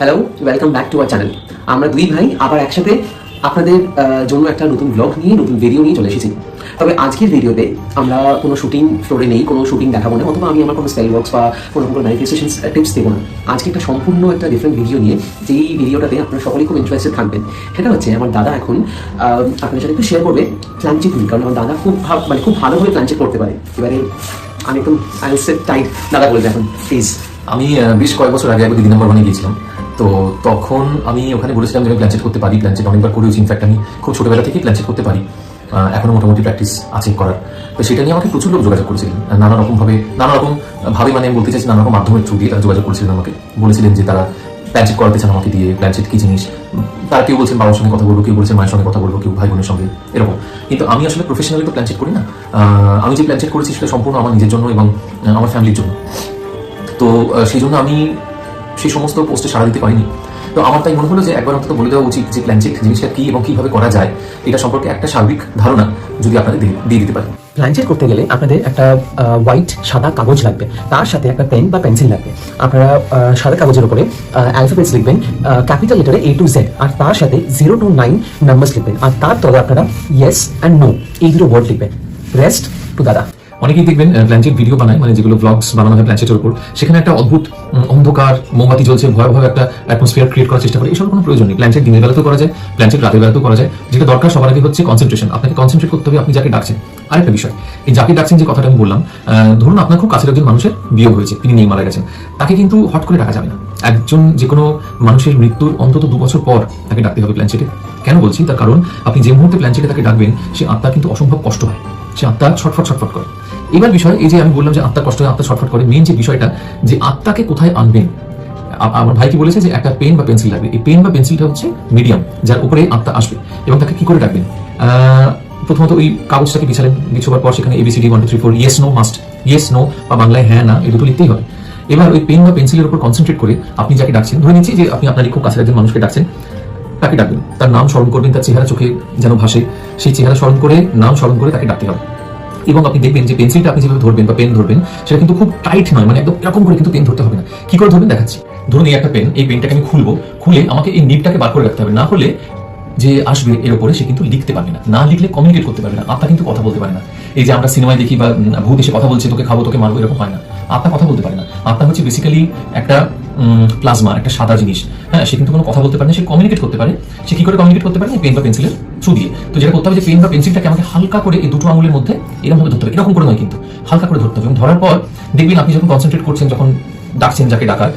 Hello welcome back to our channel আমরা দুই ভাই আবার একসাথে আপনাদের জন্য একটা নতুন ব্লগ নিয়ে নতুন ভিডিও নিয়ে চলে এসেছি। তবে আজকের ভিডিওতে আমরা কোনো শুটিং ফ্লোরে নেই কোনো শুটিং দেখাবো না অথবা আমি আমার কোনো স্পেল বক্স বা কোনো কোনো ম্যানিফেস্টেশন টিপস দেবো না। আজকে একটা সম্পূর্ণ একটা ডিফারেন্ট ভিডিও নিয়ে যেই ভিডিওটাতে আপনারা সকলেই খুব ইন্টারেস্টেড থাকবেন। সেটা হচ্ছে আমার দাদা এখন আহ, আপনাদের সাথে একটু শেয়ার করবে প্ল্যানচেট নিয়ে কারণ আমার দাদা খুব ভাব- মানে খুব ভালোভাবে প্ল্যানচেট করতে পারে। এবারে আমি একদম আই টাইট দাদা বলে দেখুন প্লিজ আমি বেশ কয়েক বছর আগে একবার দিদি নম্বর ওয়ানে গিয়েছিলাম তো তখন আমি ওখানে বলেছিলাম যে আমি প্ল্যানচেট করতে পারি প্ল্যানচেট অনেকবার করেছি ইনফ্যাক্ট আমি খুব ছোটবেলা থেকেই প্ল্যানচেট করতে পারি। এখনও মোটামুটি প্র্যাকটিস আছে করার। তো সেটা নিয়ে আমাকে প্রচুর লোক যোগাযোগ করেছিলেন। নানা রকম ভাবে, নানা রকম ভাবে মানে আমি বলতে চাইছি, নানা রকম মাধ্যমের থ্রু দিয়ে তারা যোগাযোগ করেছিলেন আমাকে। বলেছিলেন যে তারা প্ল্যানচেট করাতে চান আমাকে দিয়ে প্ল্যানচেট কি জিনিস? তারা কেউ বলছেন বাবার সঙ্গে কথা বলব, কেউ বলছেন মায়ের সঙ্গে কথা বলব, কেউ ভাই বোনের সঙ্গে, এরকম। কিন্তু আমি আসলে প্রফেশনালি তো প্ল্যানচেট করি না। আমি যে প্ল্যানচেট করেছি সেটা সম্পূর্ণ আমার নিজের জন্য এবং আমার ফ্যামিলির জন্য। তো সেই জন্য আমি সেই সমস্ত পোস্টে সাড়া দিতে পারিনি। তো আমার তাই মনে হলো যে একবার অন্তত বলে দেওয়া উচিত যে প্ল্যানচেট জিনিসটা কি এবং কীভাবে করা যায়, এটা সম্পর্কে একটা সার্বিক ধারণা যদি আপনাদের দিয়ে- দিতে পারি। প্ল্যানচেট করতে গেলে আপনাদের একটা হোয়াইট সাদা কাগজ লাগবে। তার সাথে একটা পেন বা পেন্সিল লাগবে। আপনারা সাদা কাগজের উপরে অ্যালফাবেটস লিখবেন ক্যাপিটাল লেটারে এ টু জেড আর তার সাথে জিরো টু নাইন নাম্বারস লিখবেন। আর তার তলে আপনারা ইয়েস অ্যান্ড নো এই দুটো ওয়ার্ড লিখবেন। রেস্ট টু দাদা। অনেকেই দেখবেন প্ল্যানচেট ভিডিও বানায় মানে যেগুলো ব্লগস বানানো হয় প্ল্যানচেটের উপর। সেখানে একটা অদ্ভুত অন্ধকার, মোমবাতি জ্বলছে, ভয়াবহ একটা অ্যাটমসফিয়ার ক্রিয়েট করার চেষ্টা করে। এসব কোনো প্রয়োজন নেই। প্ল্যানচেট দিনের বেলাতেও করা যায় প্ল্যানচেট রাতের বেলাতেও করা যায়। যেটা দরকার সবার আগে হচ্ছে কনসেন্ট্রেশন আপনাকে কনসেন্ট্রেট করতে হবে, আপনি যাকে ডাকছেন। আরেকটা বিষয়, এই যাকে ডাকছেন যে কথাটা আমি বললাম ধরুন আপনার খুব কাছের একজন মানুষের বিয়োগ হয়েছে, তিনি নেই মারা গেছেন। তাকে কিন্তু হট করে ডাকা যাবে না। একজন যে কোনো মানুষের মৃত্যুর অন্তত দু বছর পর তাকে ডাকতে হবে প্ল্যানচেটে কেন বলছি? তার কারণ, আপনি যে মুহূর্তে প্ল্যানচেটে তাকে ডাকবেন, সে আত্মা কিন্তু অসম্ভব কষ্ট হয় সে আত্মা ছটফট ছটফট করে। এবার বিষয় এই যে আমি বললাম যে আত্মা কষ্ট আত্মা ছটফট করে মেন যে বিষয়টা, যে আত্মাকে কোথায় আনবেন আমার ভাই কি বলেছে যে একটা পেন বা পেন্সিল লাগবে। এই পেন বা পেন্সিলটা হচ্ছে মিডিয়াম যার উপরে আত্মা আসবে। এবং তাকে কি করে ডাকবেন প্রথমত ওই কাগজটাকে বিছালেন, বিছোবার পর সেখানে A B C D one two three four yes no must yes no বা বাংলায় হ্যাঁ না এই দুটো লিখতেই হবে এবার ওই পেন বা পেন্সিলের উপর কনসেন্ট্রেট করে আপনি যাকে ডাকছেন, ধরে নিচ্ছি যে আপনি আপনার খুব কাছের একজন মানুষকে ডাকছেন, তাকে ডাকবেন। তার নাম স্মরণ করবেন, তার চেহারা চোখে যেন ভাসে, সেই চেহারা স্মরণ করে, নাম স্মরণ করে তাকে ডাকতে হবে। এবং আপনি দেখবেন যে পেন্সিলটা আপনি যেভাবে ধরবেন বা পেন ধরবেন, সেটা কিন্তু খুব টাইট নয় মানে একদম এরকম করে কিন্তু পেন ধরতে হবে না। কি করে ধরবেন দেখাচ্ছি। ধরুন এই একটা পেন এই পেনটাকে আমি খুলবো, খুলে আমাকে এই নিপটাকে বার করে রাখতে হবে। না হলে যে আসবে এর উপরে সে কিন্তু লিখতে পারবে না। না লিখলে কমিউনিকেট করতে পারবে না। আত্মা কিন্তু কথা বলতে পারে না। এই যে আমরা সিনেমায় দেখি বা ভূত এসে কথা বলছে, তোকে খাব, তোকে মারবো, এরকম হয় না। আত্মা কথা বলতে পারে না। আত্মা হচ্ছে বেসিক্যালি একটা প্লাজমা একটা সাদা জিনিস। হ্যাঁ সে কিন্তু কোনো কথা বলতে পারে না, সে কমিউনিকেট করতে পারে। সে কি করে কমিউনিকেট করতে পারে? পেন বা পেন্সিলের থ্রু দিয়ে। তো যেটা করতে হবে যে, পেন বা পেন্সিলটাকে আমাকে হালকা করে এই দুটো আঙুলের মধ্যে এরকমভাবে ধরতে হবে। এরকম করে নয় কিন্তু, হালকা করে ধরতে হবে। এবং ধরার পর দেখবেন আপনি যখন কনসেন্ট্রেট করছেন, যখন ডাকছেন যাকে ডাকার,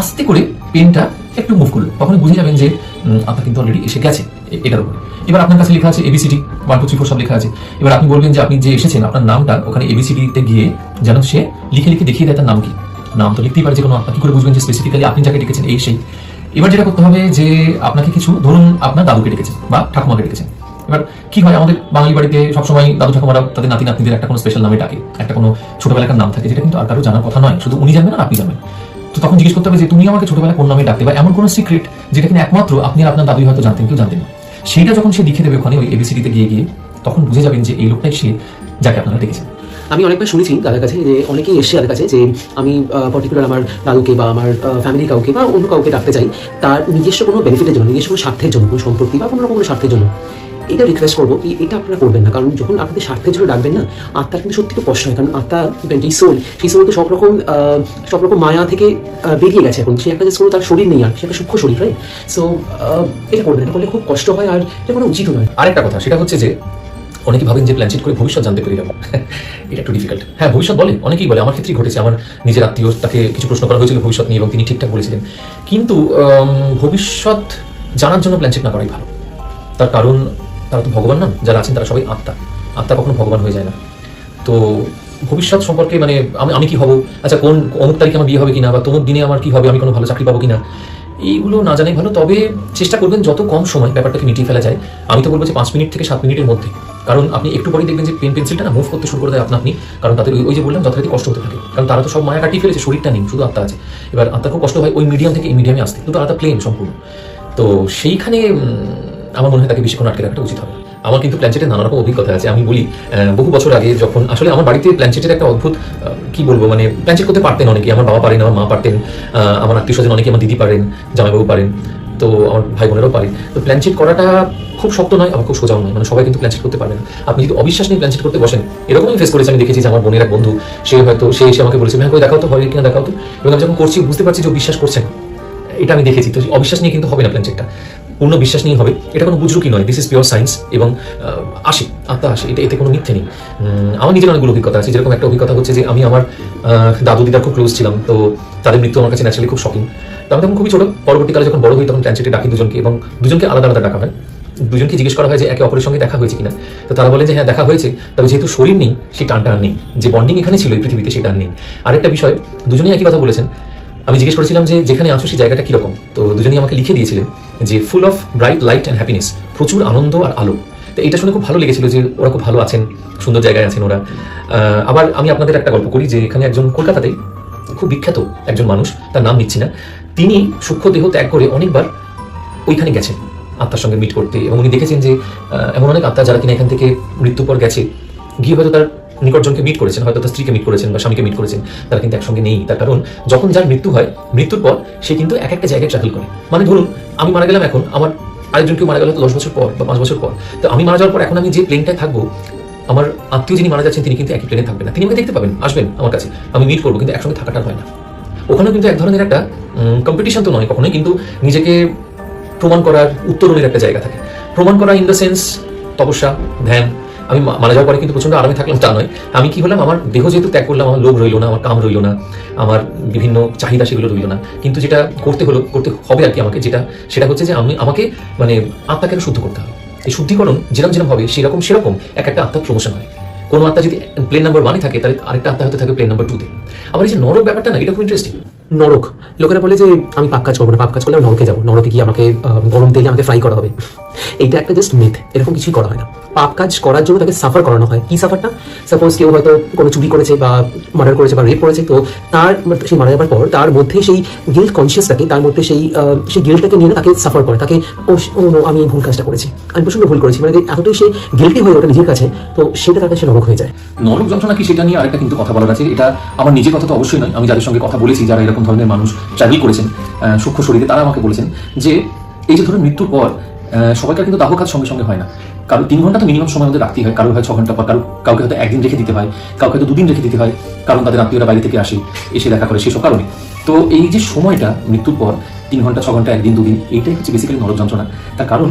আস্তে করে পেনটা একটু মুভ করল তখন বুঝে যাবেন যে আপনার কিন্তু অলরেডি এসে গেছে। এটার উপরে। এবার আপনার কাছে লেখা আছে A B C D one two three four সব লেখা আছে। এবার আপনি বলবেন যে আপনি যে এসেছেন, আপনার নামটা ওখানে এবিসিডিতে গিয়ে যেন সে লিখে লিখে দেখিয়ে দেয় তার নাম কি। নাম তো লিখতেই পারে যে কোনো, আপনি করে বুঝবেন যে স্পেসিফিক্যালি আপনি যাকে ডেকেছেন, এই সেই। এবার যেটা করতে হবে যে আপনাকে কিছু, ধরুন আপনার দাদুকে ডেকেছেন বা ঠাকুমাকে ডেকেছেন। এবার কি হয়, আমাদের বাঙালি বাড়িতে সবসময় দাদু ঠাকুমারা তাদের নাতি নাতনিদের একটা কোনো স্পেশাল নামে ডাকে, একটা কোনো ছোটবেলাকার নাম থাকে, যেটা কিন্তু আর কারও জানার কথা নয়। শুধু উনি জানবেন আর আপনি জানবেন। তো তখন জিজ্ঞেস করতে হবে যে, তুমি আমাকে ছোটবেলায় কোন নামে ডাকতে বা এমন কোনো সিক্রেট যেটা কিনা একমাত্র আপনি আপনার দাদুই হয়তো জানতেন, কেউ জানতেন না। সেইটা যখন সে লিখে দেবে ওখানে ওই এবিসিডিতে গিয়ে গিয়ে, তখন বুঝে যাবেন যে এই লোকটাই সে যাকে আপনারা দেখেছেন আমি অনেকবার শুনেছি তাদের কাছে যে, অনেকেই এসছে তাদের কাছে যে, আমি পার্টিকুলার আমার দাদুকে বা আমার ফ্যামিলি কাউকে বা অন্য কাউকে ডাকতে চাই। তার নিজস্ব কোনো বেনিফিটের জন্য, নিজস্ব কোনো স্বার্থের জন্য, কোনো সম্পত্তি বা কোনো রকম কোনো স্বার্থের জন্য। এটা রিকোয়েস্ট করব এটা আপনারা করবেন না। কারণ যখন আপনাদের স্বার্থের জন্য ডাকবেন না আত্মার কিন্তু সত্যি তো কষ্ট হয়। কারণ আত্মা যেই সোল সেই সোল তো সব রকম সব রকম মায়া থেকে বেরিয়ে গেছে এখন। সে একটা যে সোল তার শরীর নেই আর, সে একটা সূক্ষ্ম শরীর রাইট সো এটা করবেন এটা করলে খুব কষ্ট হয় আর এটা কোনো উচিত নয়। আরেকটা কথা, সেটা হচ্ছে যে অনেকে ভাবেন যে প্ল্যানচেট করে ভবিষ্যৎ জানতে পেরে যাব। এটা একটু ডিফিকাল্ট হ্যাঁ ভবিষ্যৎ বলে, অনেকেই বলে, আমার ক্ষেত্রেই ঘটেছে। আমার নিজের আত্মীয় তাকে কিছু প্রশ্ন করা হয়েছিল ভবিষ্যৎ নিয়ে এবং তিনি ঠিকঠাক বলেছিলেন। কিন্তু ভবিষ্যৎ জানার জন্য প্ল্যানচেট না করাই ভালো। তার কারণ তারা তো ভগবান নন যারা আছেন তারা সবাই আত্মা। আত্মা কখনো ভগবান হয়ে যায় না। তো ভবিষ্যৎ সম্পর্কে মানে আমি আমি কি হব? আচ্ছা কোন, অমুক তারিখে আমার বিয়ে হবে কিনা, বা তমুক দিনে আমার কি হবে, আমি কোনো ভালো চাকরি পাবো কিনা? এইগুলো না জানাই ভালো, তবে চেষ্টা করবেন যত কম সময় ব্যাপারটাকে মিটিয়ে ফেলা যায়। আমি তো বলব যে পাঁচ মিনিট থেকে সাত মিনিটের মধ্যে। কারণ আপনি একটু পরেই দেখবেন যে পেন পেন্সিলটা না মুভ করতে শুরু করে দেয় আপনা আপনি। কারণ তাদের ওই- যে বললাম, যথারীতি কষ্ট হতে থাকে। কারণ তারা তো সব মায়া কাটিয়ে ফেলেছে, শরীরটা নেই, শুধু আত্মা আছে। এবার আত্মা খুব কষ্ট হয় ওই মিডিয়াম থেকে এই মিডিয়ামে আসতে। দুটো আলাদা প্লেন সম্পূর্ণ। তো সেইখানে আমার মনে হয় তাকে বেশিক্ষণ আটকে রাখাটা উচিত হবে আমার কিন্তু প্ল্যানচেটের নানা রকম অভিজ্ঞতা আছে। আমি বলি বহু বছর আগে যখন, আসলে আমার বাড়িতে প্ল্যানচেটের একটা অদ্ভুত কি বলব মানে প্ল্যানচেট করতে পারতেন অনেকে। আমার বাবা পারেন, আমার মা পারতেন আমার আত্মীয় স্বজন অনেকে, আমার দিদি পারেন, জামাইবাবু পারেন, তো আমার ভাই বোনেরাও পারে তো প্ল্যানচেট করাটা খুব শক্ত নয় আবার খুব সোজাও নয়। মানে সবাই কিন্তু প্ল্যানচেট করতে পারবে না। আপনি যদি অবিশ্বাস নিয়ে প্ল্যানচেট করতে বসেন এরকম আমি ফেস করেছি, আমি দেখেছি যে আমার বোনের এক বন্ধু, সে হয়তো, সে এসে আমাকে বলেছে, ভাই কই দেখাও তো, হয় কিনা দেখাও তো? এবং আমি যখন করছি, বুঝতে পারছি যে বিশ্বাস করছে না। এটা আমি দেখেছি। তো অবিশ্বাস নিয়ে কিন্তু হবে না প্ল্যানচেটটা পূর্ণ বিশ্বাস নিয়ে হবে, এটা কোনো বুঝরুকি নয়। দিস ইজ পিওর সায়েন্স এবং আসে, আত্মা আসে, এটা এতে কোনো মিথ্যে নেই। আমার নিজের অনেকগুলো অভিজ্ঞতা আছে, যেরকম একটা অভিজ্ঞতা হচ্ছে যে আমি আমার দাদু দিদার খুব ক্লোজ ছিলাম, তো তাদের মৃত্যু আমার কাছে ন্যাচারালি খুব শকিং তো আমি তখন খুবই ছোট, পরবর্তীকালে যখন বড় হই তখন প্ল্যানচেটে ডাকি দুজনকে এবং দুজনকে আলাদা আলাদা ডাকা হয়। দুজনকে জিজ্ঞেস করা হয় যে একে অপরের সঙ্গে দেখা হয়েছে কিনা। তো তারা বলে যে হ্যাঁ দেখা হয়েছে, তবে যেহেতু শরীর নেই, সেই টানটা নেই। যে বন্ডিং এখানে ছিল এই পৃথিবীতে, সেটা নেই। আরেকটা বিষয়, দুজনেই একই কথা বলেছেন। আমি জিজ্ঞেস করেছিলাম যে যেখানে আসো সেই জায়গাটা কীরকম? তো দুজনেই আমাকে লিখে দিয়েছিলেন। যে full of bright light and happiness প্রচুর আনন্দ আর আলো। তো এটা শুনে খুব ভালো লেগেছিল যে ওরা খুব ভালো আছেন, সুন্দর জায়গায় আছেন ওরা। আবার আমি আপনাদের একটা গল্প করি যে এখানে একজন কলকাতাতে খুব বিখ্যাত একজন মানুষ, তার নাম নিচ্ছি না তিনি সূক্ষ্ম দেহ ত্যাগ করে অনেকবার ওইখানে গেছেন আত্মার সঙ্গে মিট করতে এবং উনি দেখেছেন যে এমন অনেক আত্মা যারা কিনা এখান থেকে মৃত্যুর পর গেছে। গিয়ে হয়তো তার নিকটজনকে মিট করেছেন, হয়তো তার স্ত্রীকে মিট করেছেন বা স্বামীকে মিট করেছেন, তারা কিন্তু একসঙ্গে নেই, তার কারণ যখন যার মৃত্যু হয়, মৃত্যুর পর সে কিন্তু এক একটা জায়গায় ট্রাভেল করে। মানে ধরুন, আমি মারা গেলাম এখন, আমার আরেকজন কেউ মারা গেল তো দশ বছর পর বা পাঁচ বছর পর। তো আমি মারা যাওয়ার পর এখন আমি যে প্লেনটায় থাকব, আমার আত্মীয় যিনি মারা যাচ্ছেন, তিনি কিন্তু একই প্লেনে থাকবেন না। তিনি আমাকে দেখতে পাবেন, আসবেন আমার কাছে। আমি মিট করব, কিন্তু একসঙ্গে থাকাটা হয় না। ওখানেও কিন্তু এক ধরনের একটা কম্পিটিশন তো নয় কখনোই, কিন্তু নিজেকে প্রমাণ করার উত্তরণের একটা জায়গা থাকে। প্রমাণ করা ইন দ্য সেন্স তপস্যা, ধ্যান আমি মারা যাওয়ার পরে কিন্তু প্রচণ্ড আরামে থাকলাম, তা নয়। আমি কি হলাম? আমার দেহ যেহেতু ত্যাগ করলাম, আমার লোভ রইল না, আমার কাম রইল না, আমার বিভিন্ন চাহিদা সেগুলো রইল না। কিন্তু যেটা করতে হলো, করতে হবে আর কি আমাকে, যেটা, সেটা হচ্ছে যে আমি, আমাকে মানে আত্মাকে শুদ্ধ করতে হবে। এই শুদ্ধিকরণ যেরকম যেরকম হবে, সেরকম সেরকম এক একটা আত্মার প্রমোশন হয়। কোনো আত্মা যদি প্লেন নাম্বার ওয়ানে থাকে, তাহলে আরেকটা আত্মা হতে থাকে প্লেন নাম্বার টুতে আবার এই যে নরক ব্যাপারটা না এটা খুব ইন্টারেস্টিং নরক। লোকেরা বলে যে, আমি পাপ কাজ করব না পাপ কাজ করলে আমি নরকে যাব। নরকে গিয়ে আমাকে গরম তেলে আমাকে ফ্রাই করা হবে। এইটা একটা জাস্ট মিথ এরকম কিছুই করা হয় না। পাপ কাজ করার জন্য তাকে সাফার করানো হয়। কি সাফারটা সাপোজ কেউ হয়তো কোনো চুরি করেছে বা মার্ডার করেছে বা রেপ করেছে, তো তার সেই মারা যাওয়ার পর তার মধ্যে সেই গিল্ট কনসিয়াসটাকে তার মধ্যে সেই সেই গিল্টটাকে নিয়ে তাকে সাফার করে। তাকে, ও আমি ভুল কাজটা করেছি। আমি প্রচণ্ড ভুল করেছি। মানে এতটাই সে গিল্টি হয়ে ওঠে নিজের কাছে, তো সেটা তার কাছে নরক হয়ে যায়। নরক যন্ত্রণা কি সেটা নিয়ে আরেকটা কিন্তু কথা বলার আছে। এটা আমার নিজের কথা তো অবশ্যই নয়। আমি যাদের সঙ্গে কথা বলেছি, যারা এরকম ধরনের মানুষ ট্রাভেল করেছেন সূক্ষ্ম শরীরে, তারা আমাকে বলেছেন যে এই যে ধরুন মৃত্যুর পর সবাইকার কিন্তু দাহ কাজ সঙ্গে সঙ্গে হয় না। কারও তিন ঘণ্টা তো মিনিমাম সময় আমাদের রাখতেই হয় কারও হয় ছ ঘণ্টা পর, কারও, কাউকে হয়তো একদিন রেখে দিতে হয়, কাউকে হয়তো দুদিন রেখে দিতে হয়, কারণ তাদের আত্মীয়রা বাইরে থেকে আসে, এসে দেখা করে সেসব কারণে। তো এই যে সময়টা, মৃত্যুর পর, তিন ঘণ্টা, ছ ঘণ্টা, একদিন, দুদিন, এইটাই হচ্ছে বেসিক্যালি নরক যন্ত্রণা। তার কারণ,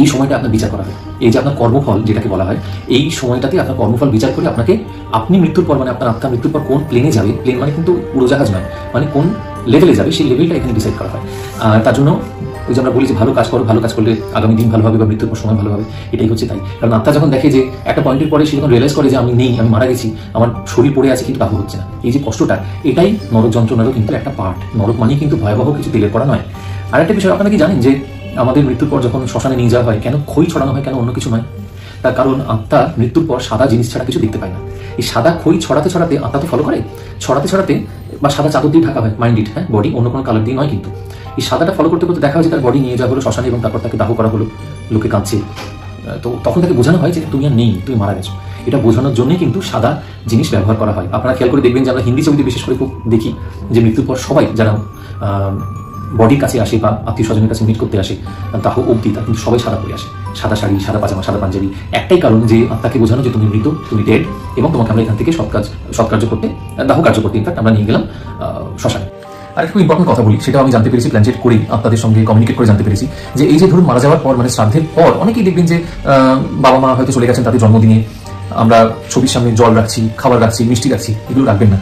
এই সময়টা আপনার বিচার করা হয়। এই যে আপনার কর্মফল যেটাকে বলা হয়, এই সময়টাতে আপনার কর্মফল বিচার করে আপনাকে আপনি মৃত্যুর পর মানে আপনার আত্মা মৃত্যুর পর কোন প্লেনে যাবে প্লেন মানে কিন্তু উড়োজাহাজ নয় মানে কোন লেভেলে যাবে, সেই লেভেলটা এখানে ডিসাইড করা হয়। আর তার জন্য ওই যে আমরা বলি যে ভালো কাজ করো, ভালো কাজ করলে আগামী দিন ভালো হবে বা মৃত্যুর পর সময় ভালো হবে, এটাই হচ্ছে তাই। কারণ আত্মা যখন দেখে যে একটা পয়েন্টের পরে সে যখন রিয়েলাইজ করে যে আমি নেই, আমি মারা গেছি, আমার শরীর পড়ে আছে কিন্তু দাহ হচ্ছে না, এই যে কষ্টটা, এটাই নরক যন্ত্রণারও কিন্তু একটা পার্ট নরক মানেই কিন্তু ভয়াবহ কিছু তেলের পড়া নয়। আর একটা বিষয়, আপনারা কি জানেন যে আমাদের মৃত্যুর পর যখন শ্মশানে নিয়ে যাওয়া হয়, কেন খই ছড়ানো হয়, কেন অন্য কিছু নয়? তার কারণ আত্মা মৃত্যুর পর সাদা জিনিস ছাড়া কিছু দেখতে পায় না। এই সাদা খই ছড়াতে ছড়াতে আত্মা তো ফলো করে? ছড়াতে ছড়াতে বা সাদা চাদর দিয়ে ঢাকা হয় মাইন্ড ইট হ্যাঁ? বডি অন্য কোনো কালার দিয়ে নয় কিন্তু। এই সাদাটা ফলো করতে করতে দেখা হয় যে তার বডি নিয়ে যাওয়া হলো শ্মশানে এবং তারপর তাকে দাহ করা হলো, লোকে কাঁদছে। তো তখন তাকে বোঝানো হয় যে তুমি আর নেই, তুমি মারা গেছো। এটা বোঝানোর জন্যই কিন্তু সাদা জিনিস ব্যবহার করা হয়। আপনারা খেয়াল করে দেখবেন যে আমরা হিন্দি ছবিতে বিশেষ করে খুব দেখি যে মৃত্যুর পর সবাই, যারা বডির কাছে আসে বা আত্মীয় স্বজনের কাছে মিট করতে আসে, তাহ অব্দি তা কিন্তু সবাই সাদা পরে আসে। সাদা শাড়ি, সাদা পাজামা, সাদা পাঞ্জাবি। একটাই কারণ যে আত্মাকে বোঝানো যে তুমি মৃত, তুমি ডেড এবং তোমাকে আমরা এখান থেকে সৎ কাজ সৎকার্য করতে দাহ কার্য করতে ইনফ্যাক্ট আমরা নিয়ে গেলাম শ্মশানে। আর একটু ইম্পর্টেন্ট কথা বলি সেটাও আমি জানতে পেরেছি প্ল্যানচেট করেই আপনাদের সঙ্গে কমিউনিকেট করে জানতে পেরেছি, যে এই যে ধরুন মারা যাওয়ার পর মানে শ্রাদ্ধের পর, অনেকেই দেখবেন যে বাবা মা হয়তো চলে গেছেন তাদের জন্মদিনে, আমরা ছবির সামনে জল রাখছি, খাবার রাখছি, মিষ্টি রাখছি, এগুলো রাখবেন না।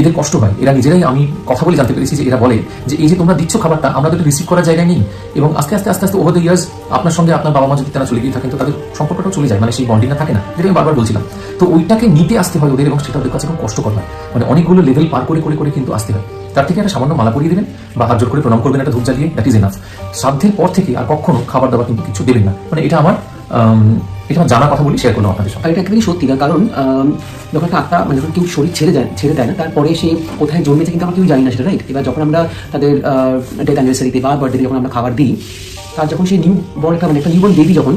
এদের কষ্ট হয় এরা নিজেরাই আমি কথা বলে জানতে পেরেছি যে এরা বলে যে এই যে তোমরা দিচ্ছ খাবারটা আমরা তো রিসিভ করার জায়গায় নেই। এবং আস্তে আস্তে আস্তে আস্তে ওভার দ্য ইয়ার্স আপনার সঙ্গে আপনার বাবা মা যদি তারা চলে গিয়ে থাকেন তো তাদের সম্পর্কটাও চলে যায়। মানে সেই বন্ডিংটা থাকে না যেটা আমি বারবার বলছিলাম। তো ওইটাকে নিতে আসতে হয় ওদের এবং সেটা ওদের কাছে খুব কষ্টকর হয়। মানে অনেকগুলো লেভেল পার করে করে করে কিন্তু আসতে হয়। তার থেকে একটা সামান্য মালা পরিয়ে দেবেন বা হাত জোর করে প্রণাম করবেন একটা ধূপ জ্বালিয়ে দ্যাট ইজ এনাফ শ্রাদ্ধের পর থেকে আর কখনো খাবার দাবার কিন্তু কিছু দেবেন না। মানে এটা আমার আম, এটা জানা কথা বলি শেয়ার করলাম আপনাদের সঙ্গে। এটা একেবারেই সত্যি না কারণ যখন একটা আত্মা মানে যখন কেউ শরীর ছেড়ে যায়, ছেড়ে দেয় না, তারপরে সে কোথায় জন্মেছে কিন্তু আমরা কেউ জানি না সেটা রাইট এবার যখন আমরা তাদের ডেথ অ্যানিভার্সারিতে বা বার্থডে যখন আমরা খাবার দিই, তার যখন সেই নিউ বর্ন একটা মানে একটা নিউ বর্ন বেবি যখন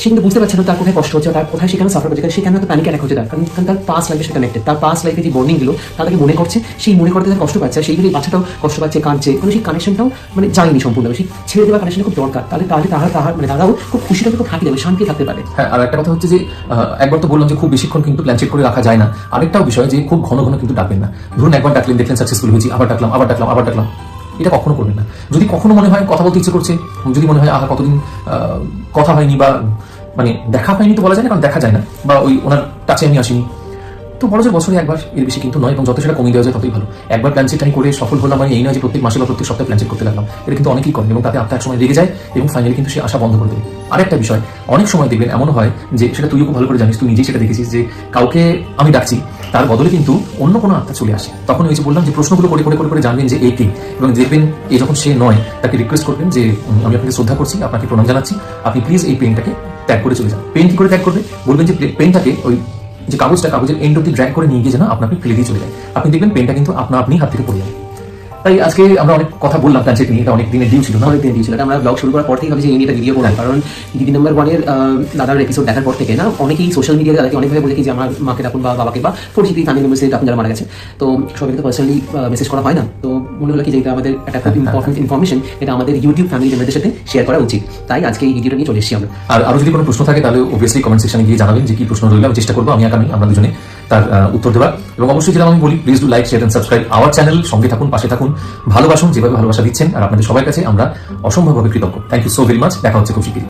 সে কিন্তু বুঝতে পারছে না তার কোথায় কষ্ট হচ্ছে, তার কোথায় সেখানে সাফার করছে, সে কেন তো প্যানিক অ্যাটাক হচ্ছে তার। কারণ তার পাস লাইফের সাথে কানেক্টেড তার পাস লাইফে যে বন্ডিংগুলো তাদেরকে মনে করছে, সেই মনে করতে তার কষ্ট পাচ্ছে সেইগুলো বাচ্চাটাও কষ্ট পাচ্ছে, কাঁদছে। কিন্তু সেই কানেকশনটাও মানে যায়নি সম্পূর্ণ সেই ছেড়ে দেওয়া কানেকশন খুব দরকার। তাহলে তাহলে তাহার তাহার মানে তারাও খুব খুশি থাকবে খুব হাঁটি দেবে শান্তি থাকতে পারে। হ্যাঁ আর একটা কথা হচ্ছে যে একবার তো বললাম যে খুব বেশিক্ষণ কিন্তু প্ল্যান চেক করে রাখা যায় না। আরেকটাও বিষয় যে খুব ঘন ঘন কিন্তু ডাকবেন না। ধরুন একবার ডাকলেন, দেখলেন সাকসেসফুল হয়েছি, আবার ডাকলাম আবার ডাকলাম আবার ডাকলাম। এটা কখনো করবেন না। যদি কখনো মনে হয় কথা বলতে ইচ্ছে করছে যদি মনে হয়, আহা, কতদিন কথা হয়নি বা মানে দেখা হয়নি তো বলা যায় না, কারণ দেখা যায় না, বা ওই ওনার টাচে আমি আসিনি। তো বড় যে বছরে একবার এর বেশি কিন্তু নয়, এবং যত সেটা কমিয়ে দেওয়া যায় ততই ভালো। একবার প্ল্যান আমি করে সফল হলাম মানে এই নয় যে প্রত্যেক মাসে বা প্রত্যেক সপ্তাহে প্ল্যান করতে লাগলাম এটা কিন্তু অনেকেই করেন এবং তাতে এক সময় রেগে যায় এবং ফাইনালি কিন্তু সে আশা বন্ধ করে দেবে। আরেকটা বিষয়, অনেক সময় দেখবেন এমন হয় যে সেটা তুইও ভালো করে জানিস, তুই নিজেই সেটা দেখেছিস যে কাউকে আমি ডাকছি, তার বদলে কিন্তু অন্য কোনো আত্মা চলে আসে। তখন ওই যে বললাম যে প্রশ্নগুলো করে করে করে করে জানবেন যে এই কে, এবং দেখবেন এ যখন সে নয়, তাকে রিকোয়েস্ট করবেন যে আমি আপনাকে শ্রদ্ধা করছি, আপনাকে প্রণাম জানাচ্ছি, আপনি প্লিজ এই পেনটাকে ত্যাগ করে চলে যান। পেন কি করে ত্যাগ করবে? বলবেন যে পেনটাকে ওই যে কাগজটা কাগজের এন্ড অব্দি ড্র্যাগ করে নিয়ে গিয়ে যেন আপনাকে ফেলে দিয়ে চলে যায়। আপনি দেখবেন পেনটা কিন্তু আপনা আপনি হাত থেকে পড়ে যাবে তাই আজকে আমরা অনেক কথা বললাম প্ল্যানচেট নিয়ে এটা অনেক দিনের ডিউ ছিল। না অনেক দিন এটা আমরা ব্লগ শুরু করার পর থেকে ভাবছি এই নিয়ে ভিডিও করার কারণ দিদি নাম্বার ওয়ানের দাদার এপিসোড দেখার পর থেকে না, অনেকেই সোশ্যাল মিডিয়ায় দাদাকে অনেকভাবে বলে যে, আমার মাকে ডাকুন বা বাবাকে বা পরিচিতি ফ্যামিলি মেম্বার্স ডাকুন যারা মারা গেছে। তো সবাইকে তো পার্সোনালি মেসেজ করা হয় না। তো মনে হলো কি যে এটা আমাদের একটা খুব ইম্পর্টেন্ট ইনফরমেশন এটা আমাদের ইউটিউব ফ্যামিলি মেম্বারদের সাথে শেয়ার করা উচিত। তাই আজকে এই ভিডিওটা নিয়ে চলে এসেছি আমরা। আর আরও যদি কোনো প্রশ্ন থাকে, তাহলে অবভিয়াসলি কমেন্ট সেকশনে গিয়ে জানাবেন যে কি প্রশ্ন রইল। আমি চেষ্টা করব, আমি আগামী আমরা দুজনে তার উত্তর দেওয়ার। এবং অবশ্যই যেটা আমি বলি please do like share and subscribe our channel সঙ্গে থাকুন, পাশে থাকুন। ভালোবাসুন, যেভাবে ভালোবাসা দিচ্ছেন, আর আপনাদের সবার কাছে আমরা অসম্ভবভাবে কৃতজ্ঞ। Thank you so very much দেখা হচ্ছে খুব শীঘ্রই